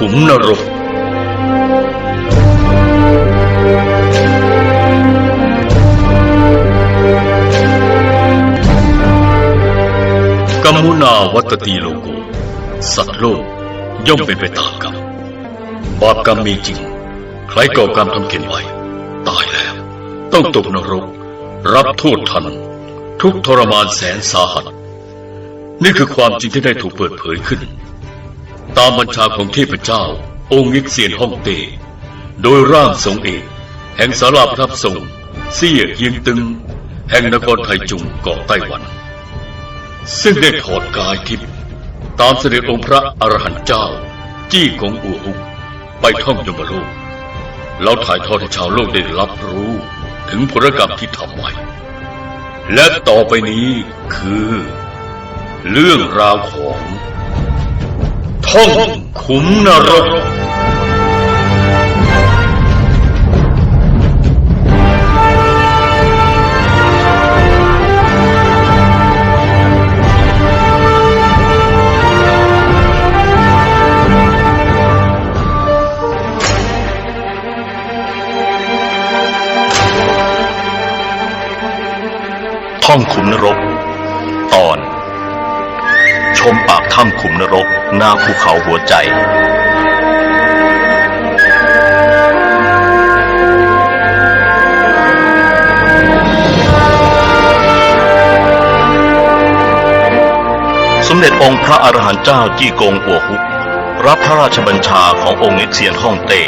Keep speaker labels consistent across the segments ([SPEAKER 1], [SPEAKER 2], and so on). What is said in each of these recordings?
[SPEAKER 1] ขุมนรกกัมมุนาวัตตีโลโก สัตว์โลกย่อมเป็นไปตามกรรม บาปกรรมมีจริง ใครก่อกรรมทำเข็นไว้ ตายแล้ว ต้องตกนรก รับโทษทัน ทุกทรมานแสนสาหัส นี่คือความจริงที่ได้ถูกเปิดเผยขึ้น ตามบัญชาของเทพเจ้า องค์ยิกเซียนฮ่องเต้โดยร่างทรงเอกแห่งสาราประทรงเซี่ยเฮียงตึง แห่งนครไทจุงเกาะไต้หวัน ซึ่งได้ถอดกายทิพย์ตามเสด็จองค์พระอรหันต์เจ้า จี้กงอัวหุกไปท่องยมโลกเราถ่ายทอดให้ชาวโลกได้รับรู้ถึงผลกรรมที่ทำไว้ และต่อไปนี้คือ เรื่องราวของ ท่องขุมนรก
[SPEAKER 2] ท่องขุมนรก ตอน มปากถ้ำขุมนรก หน้าภูเขาหัวใจ สมเด็จองค์พระอรหันต์เจ้าจี้กงอัวฮุก รับพระราชบัญชาขององค์นิกเซียนฮ่องเต้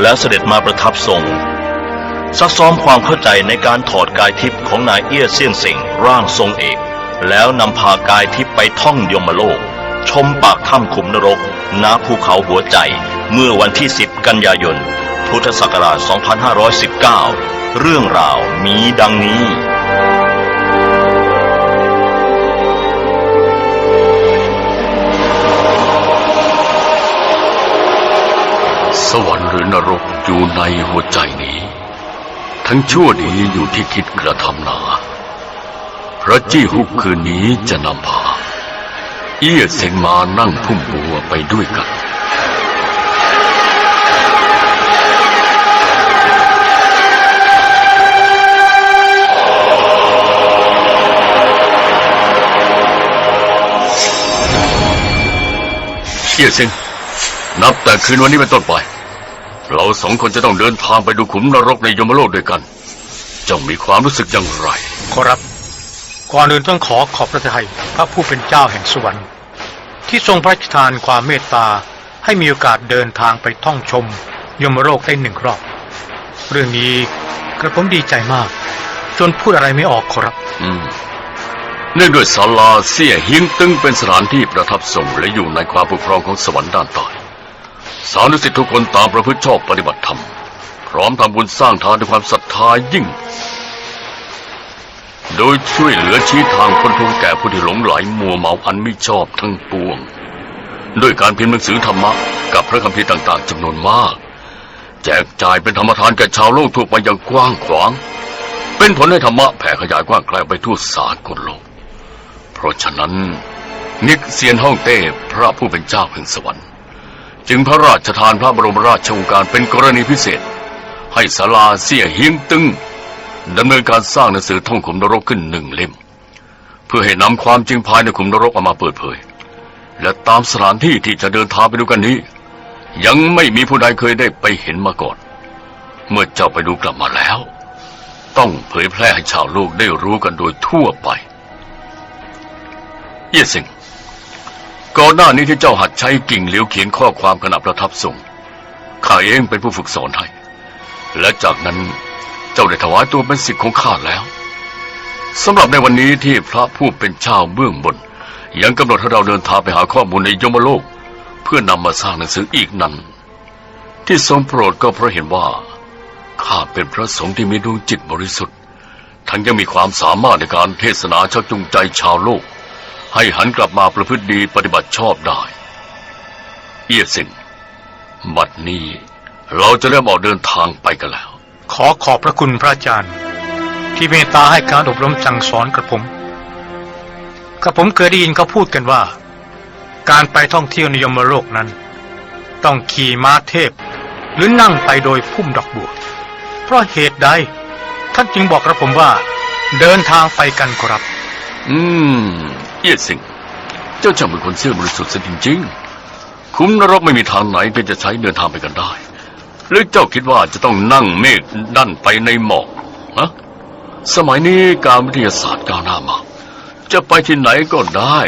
[SPEAKER 2] แล้วเสด็จมาประทับทรงซักซ้อมความเข้าใจในการถอดกายทิพย์ของนายเอี้ยเซียนสิงร่างทรงเอก แล้วนำพากายทิพย์ไปท่องยมโลก ชมปากถ้ำขุมนรกณภูเขาหัวใจ เมื่อวันที่ 10 กันยายน พุทธศักราช 2519 เรื่องราวมีดังนี้
[SPEAKER 1] สวรรค์หรือนรกอยู่ในหัวใจนี้ ทั้งชั่วดีอยู่ที่คิดกระทำนา พระจี้ฮุกคืนนี้จะนำพา เอี้ยเสงมานั่งพุ่มบัวไปด้วยกันเอี้ยเสงนับแต่คืนวันนี้เป็นต้นไป เราสองคนจะต้องเดินทางไปดูขุมนรกในยมโลกด้วยกันเจ้ามีความรู้สึกอย่างไร
[SPEAKER 3] ขอรับ ก่อนอื่นต้องขอขอบพระทัยพระผู้เป็นเจ้าแห่งสวรรค์ ที่ทรงพระราชทานความเมตตาให้มีโอกาสเดินทางไปท่องชม ยมโลกได้หนึ่งรอบ เรื่องนี้กระผมดีใจมาก จนพูดอะไรไม่ออกขอรับ
[SPEAKER 1] อืมเนื่องด้วยศาลาเสี่ยเฮียงตึงเป็นสถานที่ประทับทรงและอยู่ในความปกครองของสวรรค์ด้านใต้สานุสิทธิทุกคนตามประพฤติชอบปฏิบัติธรรม พร้อมทำบุญสร้างทานด้วยความศรัทธายิ่ง โดยช่วยเหลือชี้ทางพ้นทุกข์แก่ผู้ที่หลงไหลมัวเมาอันไม่ชอบทั้งปวง ด้วยการพิมพ์หนังสือธรรมะกับพระคัมภีร์ต่างๆจำนวนมาก แจกจ่ายเป็นธรรมทานแก่ชาวโลกทั่วไปอย่างกว้างขวาง เป็นผลให้ธรรมะแผ่ขยายกว้างไกลไปทั่วสากลโลก เพราะฉะนั้น นิกเซียนฮ่องเต้พระผู้เป็นเจ้าแห่งสวรรค์ จึงพระราชทานพระบรมราชโองการเป็นกรณีพิเศษ ให้ศาลาเสี่ยเฮียงตึง ดำเนินการสร้างหนังสือท่องขุมนรกขึ้นหนึ่งเล่ม เพื่อให้นำความจริงภายในขุมนรกออกมาเปิดเผย และตามสถานที่ที่จะเดินทางไปดูกันนี้ ยังไม่มีผู้ใดเคยได้ไปเห็นมาก่อน เมื่อเจ้าไปดูกลับมาแล้ว ต้องเผยแพร่ให้ชาวโลกได้รู้กันโดยทั่วไป เยี่สิงก่อนหน้านี้ที่เจ้าหัดใช้กิ่งเหลียวเขียนข้อความขณะประทับทรงข้าเองเป็นผู้ฝึกสอนให้และจากนั้น เจ้าได้ถวายตัวเป็นศิษย์ของข้าแล้วสำหรับในวันนี้ที่พระผู้เป็นเจ้าเบื้องบน ยังกำหนดให้เราเดินทางไปหาข้อมูลในยมโลก เพื่อนำมาสร้างหนังสืออีกนั้น ที่ทรงโปรดก็เพราะเห็นว่าข้าเป็นพระสงฆ์ที่มีดวงจิตบริสุทธิ์ ทั้งยังมีความสามารถในการเทศนาชักจูงใจชาวโลก ให้หันกลับมาประพฤติดีปฏิบัติชอบได้ เอียสินบัดนี้เราจะเริ่มออกเดินทางไปกันแล้ว
[SPEAKER 3] ขอขอบพระคุณพระอาจารย์ ที่เมตตาให้การอบรมสั่งสอนกระผมกระผมเคยได้ยินเขาพูดกันว่า การไปท่องเที่ยวในยมโลกนั้น ต้องขี่ม้าเทพ หรือนั่งไปโดยพุ่มดอกบัวเพราะเหตุใด ท่านจึงบอกกระผมว่า เดินทางไปกันครับ
[SPEAKER 1] อืม เอียดสิงเจ้าช่างเป็นคนเสื่อบริสุทธิ์ซะจริงๆ คุ้มนรกไม่มีทางไหนเป็นจะใช้เดินทางไปกันได้ หรือเจ้าคิดว่าจะต้องนั่งเมฆดันไปในหมอกฮะสมัยนี้การวิทยาศาสตร์ก้าวหน้ามากจะไปที่ไหนก็ได้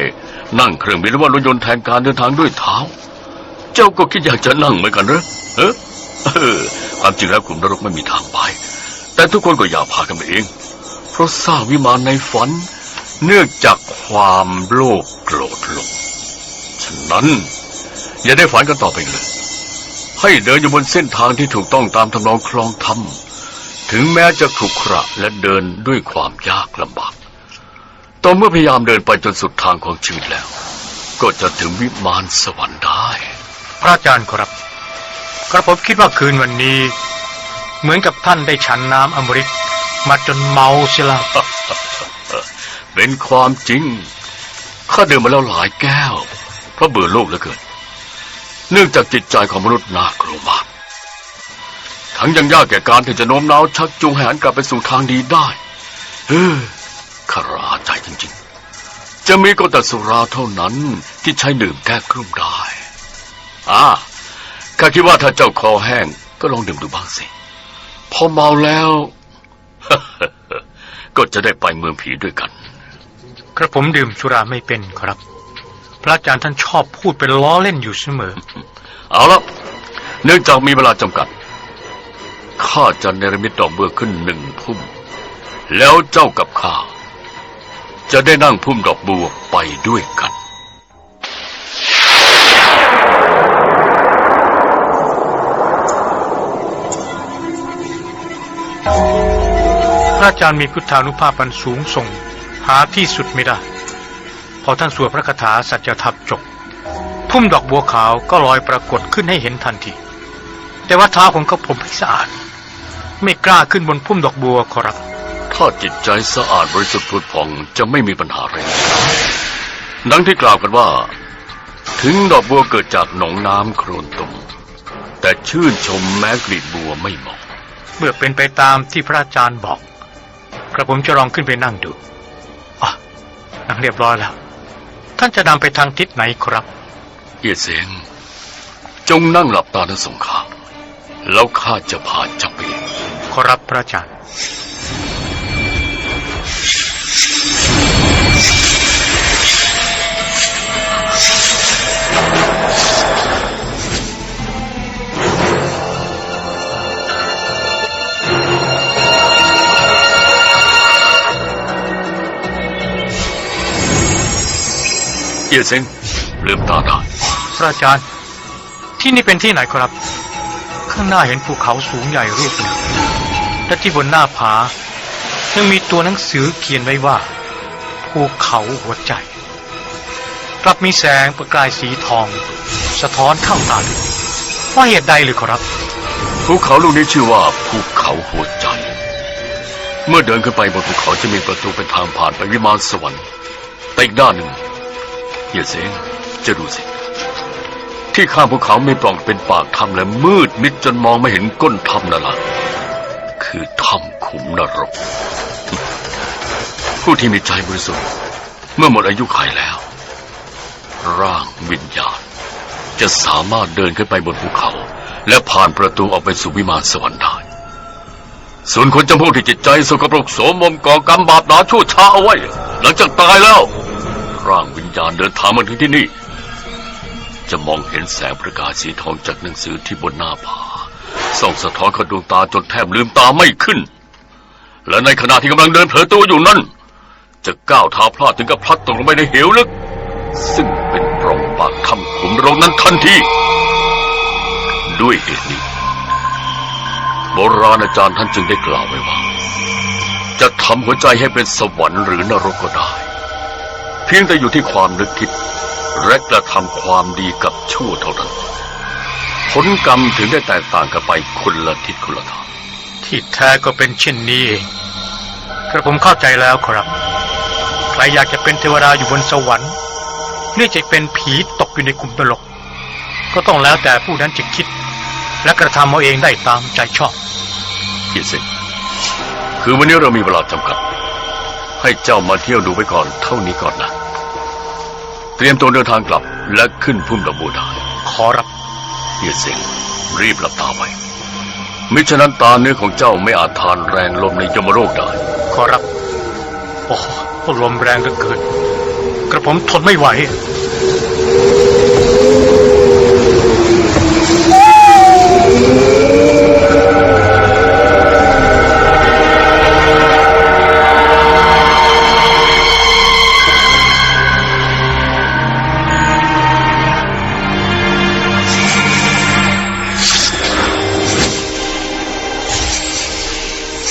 [SPEAKER 1] นั่งเครื่องบินหรือว่ารถยนต์แทนการเดินทางด้วยเท้า เจ้าก็คิดอยากจะนั่งเหมือนกันเหรอเออเออความจริงแล้วกลุ่มนรกไม่มีทางไป แต่ทุกคนก็อยากพากันไปเอง เพราะสร้างวิมานในฝัน เนื่องจากความโลภโกรธหลงฉะนั้น อย่าได้ฝันกันต่อไปเลย ให้เดินอยู่บนเส้นทางที่ถูกต้องตามทำนองคลองธรรม ถึงแม้จะขรุขระและเดินด้วยความยากลำบากต่อเมื่อพยายามเดินไปจนสุดทางของชีวิตแล้ว ก็จะถึงวิมานสวรรค์ได้
[SPEAKER 3] พระอาจารย์ครับ กระผมคิดว่าคืนวันนี้ เหมือนกับท่านได้ฉันน้ำอมฤตมาจนเมาเสียแล้ว
[SPEAKER 1] เป็นความจริงข้าดื่มมาแล้วหลายแก้ว เพราะเบื่อโลกเหลือเกิน เนื่องจากจิตใจของมนุษย์น่ากลัวมากทั้งยังยากแก่การที่จะโน้มน้าวชักจูงให้หันกลับไปสู่ทางดีได้เฮ้อขราใจจริงๆ จะมีก็แต่สุราเท่านั้นที่ใช้ดื่มแก้กลุ่มได้ อ่าข้าคิดว่าถ้าเจ้าคอแห้งก็ลองดื่มดูบ้างสิ พอเมาแล้ว ก็จะได้ไปเมืองผีด้วยกัน
[SPEAKER 3] กระผมดื่มสุราไม่เป็นครับ พระอาจารย์ท่านชอบพูดเป็นล้อเล่นอยู่เสมอ
[SPEAKER 1] เอาละเนื่องจากมีเวลาจำกัด ข้าจะเนรมิตดอกเบื่อขึ้นหนึ่งพุ่ม แล้วเจ้ากับข้า จะได้นั่งพุ่มดอกบัวไปด้วยกัน
[SPEAKER 3] พระอาจารย์มีพุทธานุภาพอันสูงส่ง หาที่สุดไม่ได้ พอท่านสวดพระคาถาสัจธรรมจบ พุ่มดอกบัวขาวก็ลอยปรากฏขึ้นให้เห็นทันที แต่ว่าเท้าของกระผมไม่สะอาด ไม่กล้าขึ้นบนพุ่มดอกบัวขอรับ
[SPEAKER 1] ถ้าจิตใจสะอาดบริสุทธิ์ผุดผ่องจะไม่มีปัญหาอะไรดังที่กล่าวกันว่า ถึงดอกบัวเกิดจากหนองน้ำโครนตมแต่ชื่นชมแม้กลีบบัวไม่เหมาะ
[SPEAKER 3] เมื่อเป็นไปตามที่พระอาจารย์บอก กระผมจะลองขึ้นไปนั่งดูอะนั่งเรียบร้อยแล้ว ท่านจะนำไปทางทิศไหนครับ
[SPEAKER 1] เอียเสงจงนั่งหลับตาทั้งสองข้างแล้วข้าจะพาเจับไปเอง
[SPEAKER 3] ขอรับพระอาจารย์
[SPEAKER 1] เอียเซงลืมตาได้
[SPEAKER 3] พระอาจารย์ ที่นี่เป็นที่ไหนครับ ข้างหน้าเห็นภูเขาสูงใหญ่รูปหนึ่งและที่บนหน้าผายังมีตัวหนังสือเขียนไว้ว่า ภูเขาหัวใจ กลับมีแสงประกายสีทอง สะท้อนเข้าตาดูว่าเหตุใดหรือครับ
[SPEAKER 1] ภูเขาลูกนี้ชื่อว่าภูเขาหัวใจ เมื่อเดินขึ้นไปบนภูเขาจะมีประตูเป็นทางผ่านไปวิมานสวรรค์แต่อีกด้านหนึ่งเอียเซงจะดูสิ ที่ข้างภูเขามีปล่องเป็นปากถ้ำและมืดมิดจนมองไม่เห็นก้นถ้ำนั่นละคือถ้ำขุมนรก ผู้ที่มีใจบริสุทธิ์เมื่อหมดอายุขัยแล้ว ร่างวิญญาณ จะสามารถเดินขึ้นไปบนภูเขา และผ่านประตูออกไปสู่วิมานสวรรค์ได้ส่วนคนจำพวกที่จิตใจสกปรกโสมมก่อกรรมบาปหนาชั่วช้าเอาไว้ หลังจากตายแล้ว ร่างวิญญาณเดินทางมาถึงที่นี่ จะมองเห็นแสงประกายสีทองจากหนังสือที่บนหน้าผาส่องสะท้อนเข้าดวงตาจนแทบลืมตาไม่ขึ้น และในขณะที่กำลังเดินเผลอตัวอยู่นั้น จะก้าวเท้าพลาดถึงกับพลัดตกลงไปในเหวลึก ซึ่งเป็นปล่องปากถ้ำขุมรกนั้นทันทีด้วยเหตุนี้โบราณอาจารย์ท่านจึงได้กล่าวไว้ว่า จะทำหัวใจให้เป็นสวรรค์หรือนรกก็ได้ เพียงแต่อยู่ที่ความนึกคิด และกระทำความดีกับชั่วเท่านั้น ผลกรรมถึงได้แตกต่างกันไปคนละทิศคนละทาง
[SPEAKER 3] ที่แท้ก็เป็นเช่นนี้เองกระผมเข้าใจแล้วครับ ใครอยากจะเป็นเทวดาอยู่บนสวรรค์หรือจะเป็นผีตกอยู่ในกลุ่มนรกก็ต้องแล้วแต่ผู้นั้นจะคิด และกระทำเอาเองได้ตามใจชอบ
[SPEAKER 1] เฮียเซงคือวันนี้เรามีเวลาจำกัด ให้เจ้ามาเที่ยวดูไว้ก่อนเท่านี้ก่อนนะ เตรียมตัวเดินทางกลับและขึ้นพุ่มดอกบัวได้
[SPEAKER 3] ขอรับ
[SPEAKER 1] เฮียเซงรีบหลับตาไว้ มิฉะนั้นตาเนื้อของเจ้าไม่อาจทานแรงลมในยมโลกได้
[SPEAKER 3] ขอรับ โอ้โหลมแรงเหลือเกินกระผมทนไม่ไหว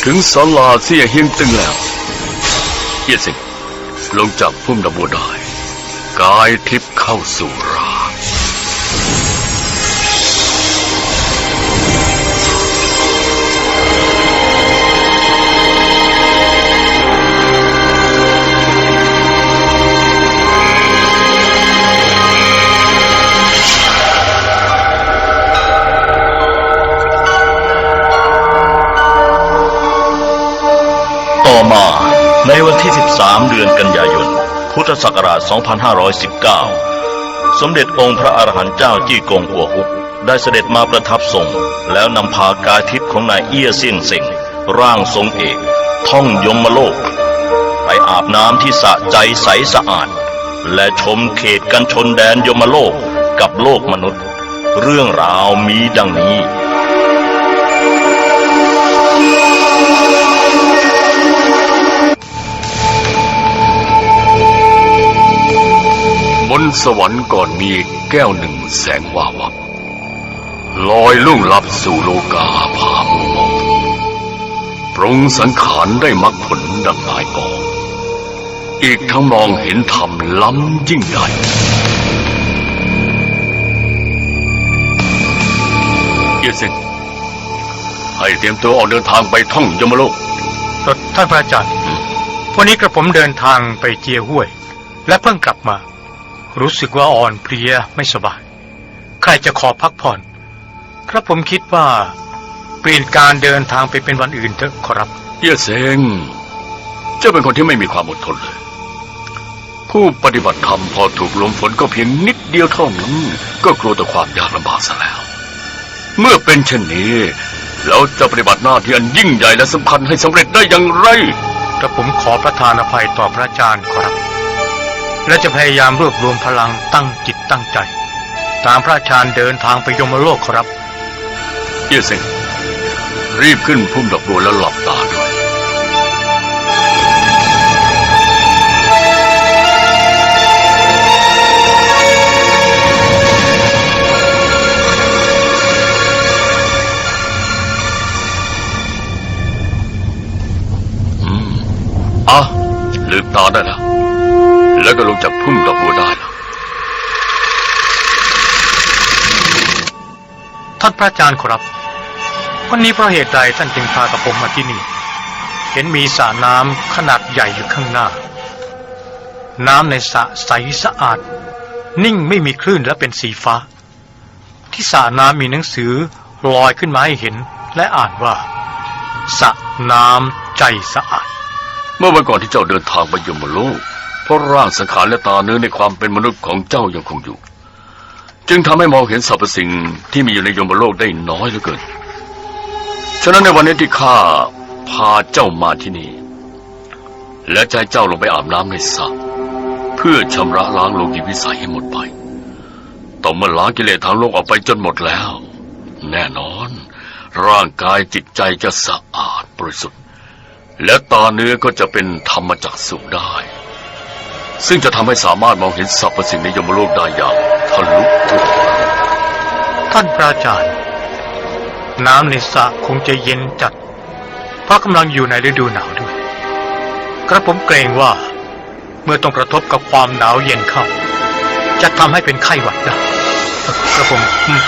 [SPEAKER 1] ถึงศาลาเสียเฮียงตึงแล้วเฮียสิงลงจากพุ่มดอกบัวได้ กายทิพย์เข้าสู่ร่
[SPEAKER 2] วันที่ 13 เดือนกันยายน พุทธศักราช 2519 สมเด็จองค์พระอรหันต์เจ้าจี้กงหัวฮุก ได้เสด็จมาประทับทรง แล้วนำพากายทิพย์ของนายเอี้ยเซียงเซ็งร่างทรงเอก ท่องยมโลก ไปอาบน้ำที่สะใจใสสะอาด และชมเขตกันชนแดนยมโลกกับโลกมนุษย์ เรื่องราวมีดังนี้
[SPEAKER 1] นสวรรค์ก่อนมีแก้วหนึ่งแสงวาวับลอยลุ่งลับสู่โลกาพามุมองปรุงสังขารได้มรรคผลดังนายกองอีกทั้งมองเห็นธรรมล้ำยิ่งใหญ่เยเซนให้เตรียมตัวออกเดินทางไปท่องยมโลก
[SPEAKER 3] ท่านพระอาจารย์ วันนี้กระผมเดินทางไปเจียห้วย และเพิ่งกลับมา รู้สึกว่าอ่อนเพลียไม่สบาย ใครจะขอพักผ่อนกระผมคิดว่า เปลี่ยนการเดินทางไปเป็นวันอื่นเถอะขอรับ
[SPEAKER 1] เยเซงเจ้าเป็นคนที่ไม่มีความอดทนเลย ผู้ปฏิบัติธรรมพอถูกลมฝนก็เพียงนิดเดียวเท่านั้น ก็กลัวต่อความยากลำบากซะแล้ว เมื่อเป็นเช่นนี้เราจะปฏิบัติหน้าที่อันยิ่งใหญ่และสำคัญให้สำเร็จได้อย่างไร
[SPEAKER 3] กระผมขอประทานอภัยต่อพระอาจารย์ขอรับ และจะพยายามรวบรวมพลังตั้งจิตตั้งใจ ตามพระอาจารย์เดินทางไปยมโลกขอรับ
[SPEAKER 1] เยเซงรีบขึ้นพุ่มดอกบัวแล้วหลับตาด้วยอืมอะลืมตาได้แล้ว แล้วก็ลงจากพุ่มดอกบัวได้แล้ว
[SPEAKER 3] ท่านพระอาจารย์ขอรับ วันนี้เพราะเหตุใดท่านจึงพากับผมมาที่นี่ เห็นมีสระน้ำขนาดใหญ่อยู่ข้างหน้า น้ำในสระใสสะอาด นิ่งไม่มีคลื่นและเป็นสีฟ้า ที่สระน้ำมีหนังสือลอยขึ้นมาให้เห็นและอ่านว่าสระน้ำใจสะอาด
[SPEAKER 1] เมื่อวันก่อนที่เจ้าเดินทางไปยมโลกเพ ราะร่างสังขารและตาเนื้อในความเป็นมนุษย์ของเจ้ายังคงอยู่ จึงทำให้มองเห็นสรรพสิ่งที่มีอยู่ในยมโลกได้น้อยเหลือเกิน ฉะนั้นในวันนี้ที่ข้าพาเจ้ามาที่นี่ และจะให้เจ้าลงไปอาบน้ำในสระเพื่อชำระล้างโลกิวิสัยให้หมดไป ต่อเมื่อล้างกิเลสทางโลกออกไปจนหมดแล้ว แน่นอน ร่างกายจิตใจจะสะอาดบริสุทธิ์ และตาเนื้อก็จะเป็นธรรมจักสุได้ ซึ่งจะทำให้สามารถมองเห็นสรรพสิ่งในยมโลกได้อย่างทะลุทั่ว
[SPEAKER 3] ท่านพระอาจารย์ น้ำในสระคงจะเย็นจัด เพราะกำลังอยู่ในฤดูหนาวด้วยกระผมเกรงว่า เมื่อต้องกระทบกับความหนาวเย็นเข้า จะทำให้เป็นไข้หวัดได้กระผมอืม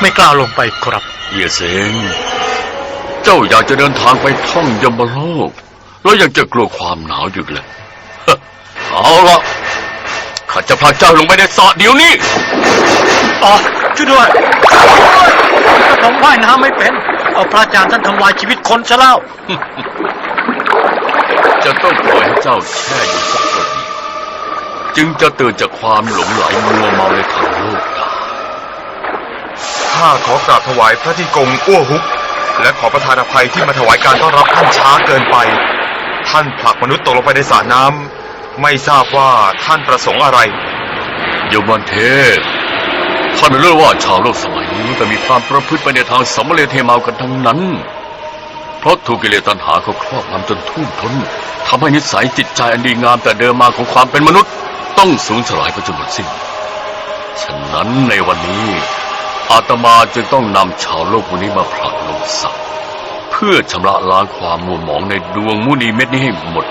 [SPEAKER 3] ไม่กล้าลงไปครับ
[SPEAKER 1] เยเซงเจ้าอยากจะเดินทางไปท่องยมโลก แล้วยังจะกลัวความหนาวอยู่เลยฮะ เอาละข้าจะพาเจ้าลงไปในสระเดี๋ยวนี้
[SPEAKER 3] อ๋อช่วยด้วยผมว่ายน้ำไม่เป็นเอาพระอาจารย์ท่านทำลายชีวิตคนซะแล้ว
[SPEAKER 1] จะต้องปล่อยให้เจ้าแช่อยู่สักคนเดียวจึงจะตื่นจากความหลงไหลมัวเมาในทางโลกได้
[SPEAKER 4] ข้าขอกราบถวายพระที่กงอ้วฮุก และขอประทานอภัยที่มาถวายการต้อนรับท่านช้าเกินไป ท่านผลักมนุษย์ตกลงไปในสระน้ำ ไม่ทราบว่าท่านประสงค์อะไร
[SPEAKER 1] โยมันเทพท่านไม่รู้ว่าชาวโลกสมัยนี้ก็มีความประพฤติไปในทางสมเลเทเมากันทั้งนั้น เพราะถูกกิเลสตัณหาเขาครอบงำจนทุ่มทนทำให้นิสัยจิตใจอันดีงามแต่เดิมมาของความเป็นมนุษย์ ต้องสูญสลายไปจนหมดสิ้น ฉะนั้นในวันนี้อาตมาจึงต้องนำชาวโลกวันนี้มาผลักลงสระเพื่อชำระล้างความมัวหมองในดวงมุนีเม็ดนี้ให้หมด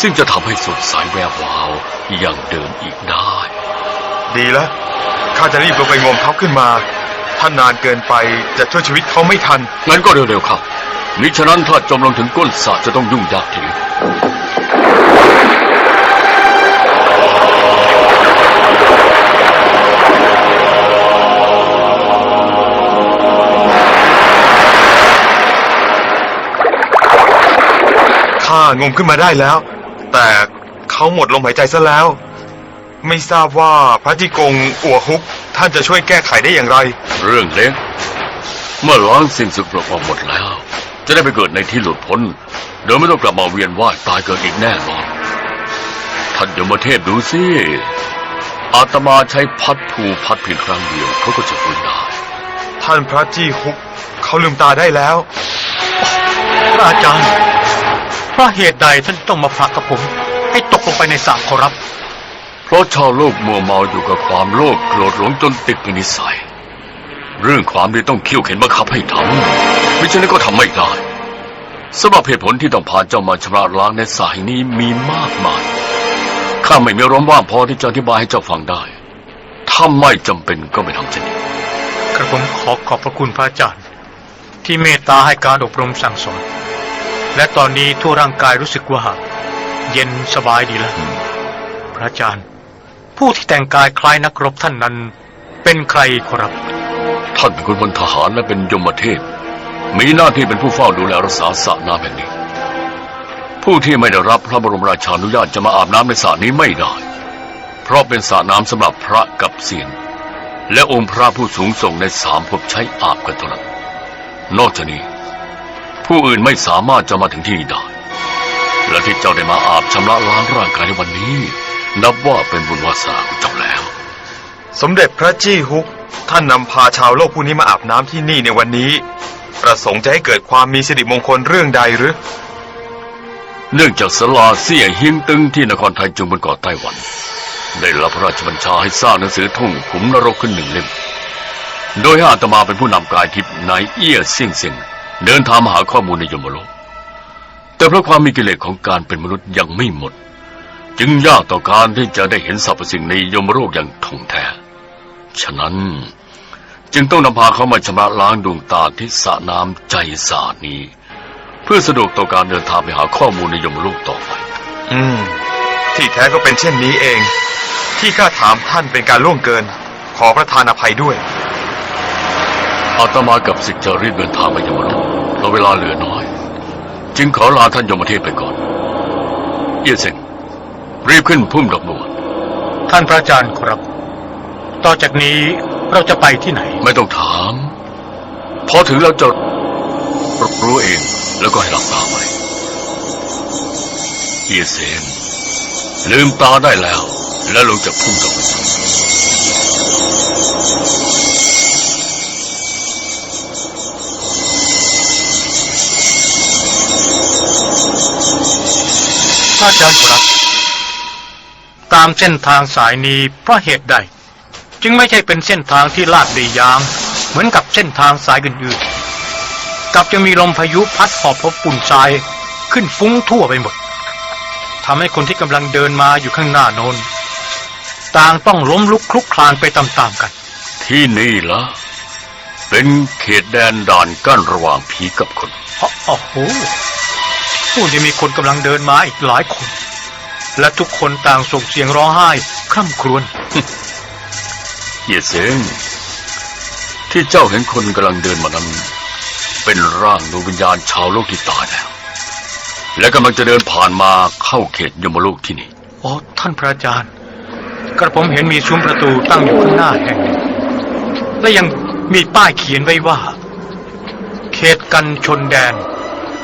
[SPEAKER 1] ซึ่งจะทำให้สดใสแวววาวอย่างเดิมอีกได้
[SPEAKER 4] ดีแล้วข้าจะรีบลงไปงมเขาขึ้นมาท่านนานเกินไปจะช่วยชีวิตเขาไม่ทัน
[SPEAKER 1] งั้นก็เร็วๆครับมิฉะนั้นถ้าจมลงถึงก้นสระจะต้องยุ่งยากทีเดียว
[SPEAKER 4] ข้างมขึ้นมาได้แล้ว แต่เขาหมดลมหายใจซะแล้ว ไม่ทราบว่าพระที่กงอัวฮุก ท่านจะช่วยแก้ไขได้อย่างไร
[SPEAKER 1] เรื่องเล็ก เมื่อล้างสิ่งสกปรกออกหมดแล้ว จะได้ไปเกิดในที่หลุดพ้นโดยไม่ต้องกลับมาเวียนว่ายตายเกิดอีกแน่นอนท่านยมเทพดูสิอาตมาใช้พัดผูพัดเพียงครั้งเดียวเขาก็จะฟื้นได้
[SPEAKER 4] ท่านพระจี้ฮุกเขาลืมตาได้แล้ว
[SPEAKER 3] พระอาจารย์ เพราะเหตุใดท่านต้องมาผลักกับผม ให้ตกลงไปในสระขอรับ
[SPEAKER 1] เพราะชาวโลกมัวเมาอยู่กับความโลภโกรธหลงจนติดเป็นนิสัย เรื่องความดีต้องเขี่ยวเข็นบังคับให้ทำไม่เช่นนั้นก็ทำไม่ได้สำหรับเหตุผลที่ต้องพาเจ้ามาชำระล้างในสายนี้มีมากมาย ข้าไม่มีอารมณ์ว่างพอที่จะอธิบายให้เจ้าฟังได้ ถ้าไม่จำเป็นก็ไม่ทำเช่นนี้
[SPEAKER 3] กระผมขอขอบพระคุณพระอาจารย์ ที่เมตตาให้การอบรมสั่งสอน และตอนนี้ทั่วร่างกายรู้สึกว่า เย็นสบายดีแล้ว พระอาจารย์ ผู้ที่แต่งกายคล้ายนักรบท่านนั้น เป็นใครครับ
[SPEAKER 1] ท่านเป็นคนพลทหารและเป็นยมเทพ มีหน้าที่เป็นผู้เฝ้าดูแลรักษาสระน้ำแห่งนี้ ผู้ที่ไม่ได้รับพระบรมราชานุญาตจะมาอาบน้ำในสระนี้ไม่ได้ เพราะเป็นสระน้ำสำหรับพระกับเสียนและองค์พระผู้สูงส่งในสามภพใช้อาบกันเท่านั้นนอกจากนี้ ผู้อื่นไม่สามารถจะมาถึงที่นี่ได้ และที่เจ้าได้มาอาบชำระล้างร่างกายในวันนี้ นับว่าเป็นบุญวาสนาของเจ้าแล้ว
[SPEAKER 4] สมเด็จพระจี้ฮุก ท่านนำพาชาวโลกผู้นี้มาอาบน้ำที่นี่ในวันนี้ ประสงค์จะให้เกิดความมีสิริมงคลเรื่องใดหรือ
[SPEAKER 1] เนื่องจากสลาเสี่ยเฮียงตึงที่นครไทยจุงบนเกาะไต้หวัน ได้รับพระราชบัญชาให้สร้างหนังสือทุ่งขุมนรกขึ้นหนึ่งเล่ม โดยให้อาตมาเป็นผู้นำกายทิพย์นายเอี้ยเสี่ยงเซียง เดินทางมาหาข้อมูลในยมโลก แต่เพราะความมีกิเลสของการเป็นมนุษย์ยังไม่หมด จึงยากต่อการที่จะได้เห็นสรรพสิ่งในยมโลกอย่างท่องแท้ ฉะนั้นจึงต้องนำพาเขามาชำระล้างดวงตาที่สระน้ำใจสานี้ เพื่อสะดวกต่อการเดินทางไปหาข้อมูลในยมโลกต่อไป
[SPEAKER 4] อืม ที่แท้ก็เป็นเช่นนี้เอง ที่ข้าถามท่านเป็นการล่วงเกิน ขอประทานอภัยด้วย
[SPEAKER 1] อาตมากับสิทธิ์จะรีบเดินทางไปยมโลกเพราะเวลาเหลือน้อย จึงขอลาท่านยมเทพไปก่อน เอี้ยเซงรีบขึ้นพุ่มดอกบัว
[SPEAKER 3] ท่านพระอาจารย์ครับ ต่อจากนี้เราจะไปที่ไหน
[SPEAKER 1] ไม่ต้องถาม พอถึงแล้วจะรู้เองแล้วก็ให้หลับตาไว้เอี้ยเซงลืมตาได้แล้ว แล้วลงจากพุ่มดอกบัว
[SPEAKER 3] ระอาจารย์ครับตามเส้นทางสายนี้เพราะเหตุใด จึงไม่ใช่เป็นเส้นทางที่ลาดดียาง เหมือนกับเส้นทางสายอื่นๆกลับจะมีลมพายุพัดหอบพบปุ่นทรายขึ้นฟุ้งทั่วไปหมดทำให้คนที่กำลังเดินมาอยู่ข้างหน้าโนนต่างต้องล้มลุกคลุกคลานไปตามๆกัน
[SPEAKER 1] ที่นี่ละเป็นเขตแดนด่านกั้นระหว่างผีกับคน
[SPEAKER 3] โอ้โห พูดจะมีคนกำลังเดินมาอีกหลายคน และทุกคนต่างส่งเสียงร้องไห้คร่ำครวญ
[SPEAKER 1] เฮียเซงที่เจ้าเห็นคนกำลังเดินมานั้น เป็นร่างดวงวิญญาณชาวโลกที่ตายแล้ว และกำลังจะเดินผ่านมาเข้าเขตยมโลกที่นี่
[SPEAKER 3] โอ้ท่านพระอาจารย์ กระผมเห็นมีซุ้มประตูตั้งอยู่ข้างหน้าแห่งหนึ่งและยังมีป้ายเขียนไว้ว่า เขตกันชนแดน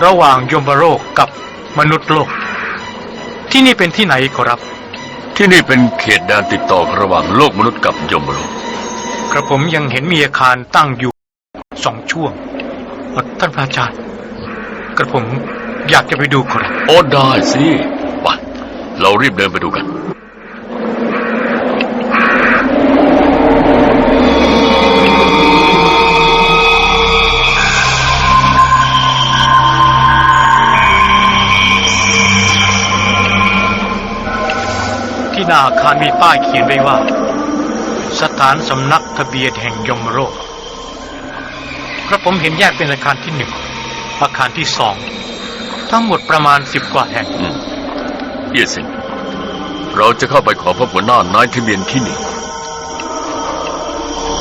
[SPEAKER 3] ระหว่างยมโลกกับมนุษย์โลก ที่นี่เป็นที่ไหนขอรับ
[SPEAKER 1] ที่นี่เป็นเขตแดนติดต่อระหว่างโลกมนุษย์กับยมโลก
[SPEAKER 3] กระผมยังเห็นมีอาคารตั้งอยู่สองช่วงเอ่อท่านพระอาจารย์ กระผมอยากจะไปดูขอรับ
[SPEAKER 1] โอ้ได้สิไปเรารีบเดินไปดูกัน
[SPEAKER 3] น้าอาคารมีป้ายเขียนไว้ว่า สถานสำนักทะเบียนแห่งยมโลกกระผมเห็นแยกเป็นอาคารที่หนึ่งอาคารที่สองทั้งหมดประมาณสิบกว่าแห่ง
[SPEAKER 1] อืมเฮียเซงเราจะเข้าไปขอพบหัวหน้านายทะเบียนที่นี่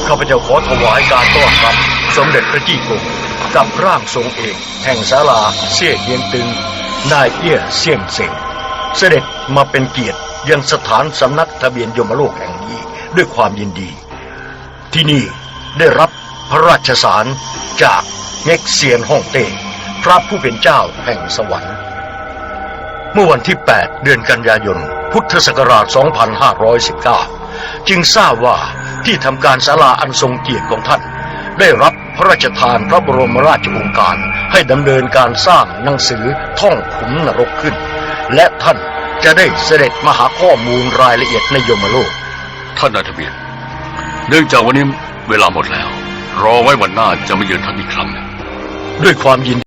[SPEAKER 5] ข้าพเจ้าขอถวายการต้อนรับ สมเด็จพระจี้กงกับร่างทรงเอกแห่งศาลาเสี่ยเยียนตึงนายเอี้ยเสี่ยงเซ็งเสด็จมาเป็นเกียรติ ยังสถานสำนักทะเบียนยมโลกแห่งนี้ด้วยความยินดี ที่นี่ได้รับพระราชสารจากเง็กเซียนฮ่องเต้พระผู้เป็นเจ้าแห่งสวรรค์ เมื่อวันที่ 8 เดือนกันยายน พุทธศักราช 2519 จึงทราบว่าที่ทำการศาลาอันทรงเกียรติของท่าน ได้รับพระราชทานพระบรมราชโองการให้ดำเนินการสร้างหนังสือท่องขุนนรกขึ้น และท่าน จะได้เสด็จมาหาข้อมูลรายละเอียดในยมโลก
[SPEAKER 1] ท่านนายทะเบียน เนื่องจากวันนี้เวลาหมดแล้ว รอไว้วันหน้าจะมาเยือนท่านอีกครั้งหนึ่ง
[SPEAKER 5] ด้วยความยิน